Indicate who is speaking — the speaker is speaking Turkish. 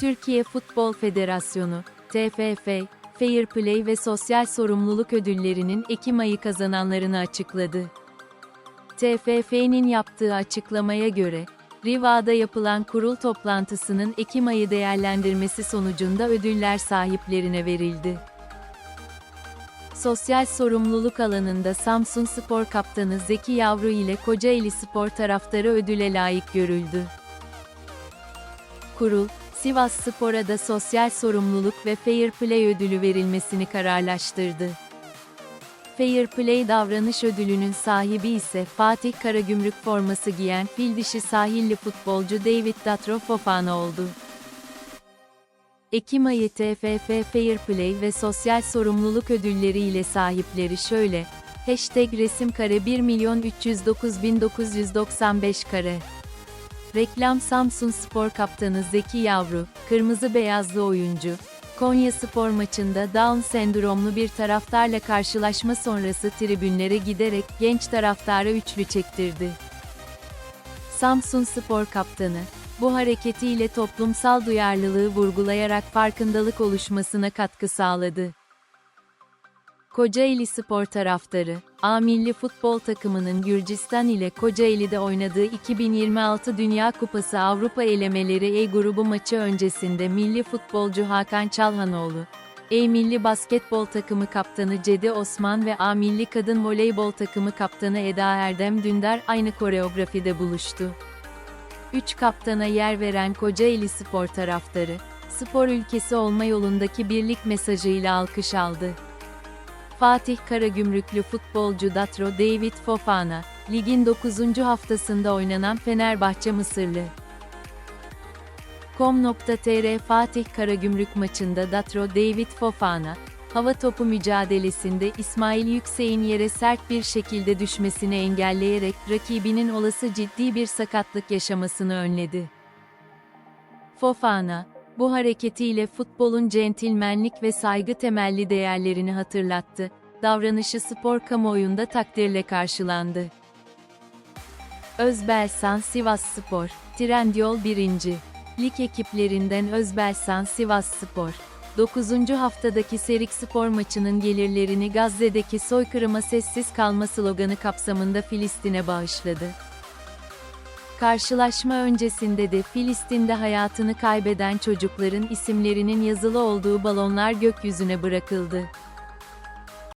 Speaker 1: Türkiye Futbol Federasyonu, TFF, Fair Play ve Sosyal Sorumluluk ödüllerinin Ekim ayı kazananlarını açıkladı. TFF'nin yaptığı açıklamaya göre, Riva'da yapılan kurul toplantısının Ekim ayı değerlendirmesi sonucunda ödüller sahiplerine verildi. Sosyal sorumluluk alanında Samsun Spor Kaptanı Zeki Yavru ile Kocaeli Spor taraftarı ödüle layık görüldü. Kurul, Sivas Spor'a da sosyal sorumluluk ve Fair Play ödülü verilmesini kararlaştırdı. Fair Play davranış ödülünün sahibi ise Fatih Karagümrük forması giyen fil dişi sahilli futbolcu David Datro Fofana oldu. Ekim ayı TFF Fair Play ve Sosyal Sorumluluk ödülleri ile sahipleri şöyle, Hashtag resim kare 1 milyon 309.995 kare. Reklam Samsun Spor Kaptanı Zeki Yavru, kırmızı beyazlı oyuncu, Konya Spor maçında Down sendromlu bir taraftarla karşılaşma sonrası tribünlere giderek genç taraftara üçlü çektirdi. Samsun Spor Kaptanı, bu hareketiyle toplumsal duyarlılığı vurgulayarak farkındalık oluşmasına katkı sağladı. Kocaeli Spor taraftarı, A milli futbol takımının Gürcistan ile Kocaeli'de oynadığı 2026 Dünya Kupası Avrupa elemeleri E grubu maçı öncesinde milli futbolcu Hakan Çalhanoğlu, E milli basketbol takımı kaptanı Cedi Osman ve A milli kadın voleybol takımı kaptanı Eda Erdem Dündar aynı koreografide buluştu. Üç kaptana yer veren Kocaeli Spor taraftarı, spor ülkesi olma yolundaki birlik mesajıyla alkış aldı. Fatih Karagümrüklü futbolcu Datro David Fofana, ligin 9. haftasında oynanan Fenerbahçe Mısırlı. Com.tr Fatih Karagümrük maçında Datro David Fofana, hava topu mücadelesinde İsmail Yüksek'in yere sert bir şekilde düşmesini engelleyerek rakibinin olası ciddi bir sakatlık yaşamasını önledi. Fofana, bu hareketiyle futbolun centilmenlik ve saygı temelli değerlerini hatırlattı. Davranışı spor kamuoyunda takdirle karşılandı. Özbelsan Sivas Spor, Trendyol 1. Lig ekiplerinden Özbelsan Sivas Spor, 9. haftadaki Serik Spor maçının gelirlerini Gazze'deki soykırıma sessiz kalma sloganı kapsamında Filistin'e bağışladı. Karşılaşma öncesinde de Filistin'de hayatını kaybeden çocukların isimlerinin yazılı olduğu balonlar gökyüzüne bırakıldı.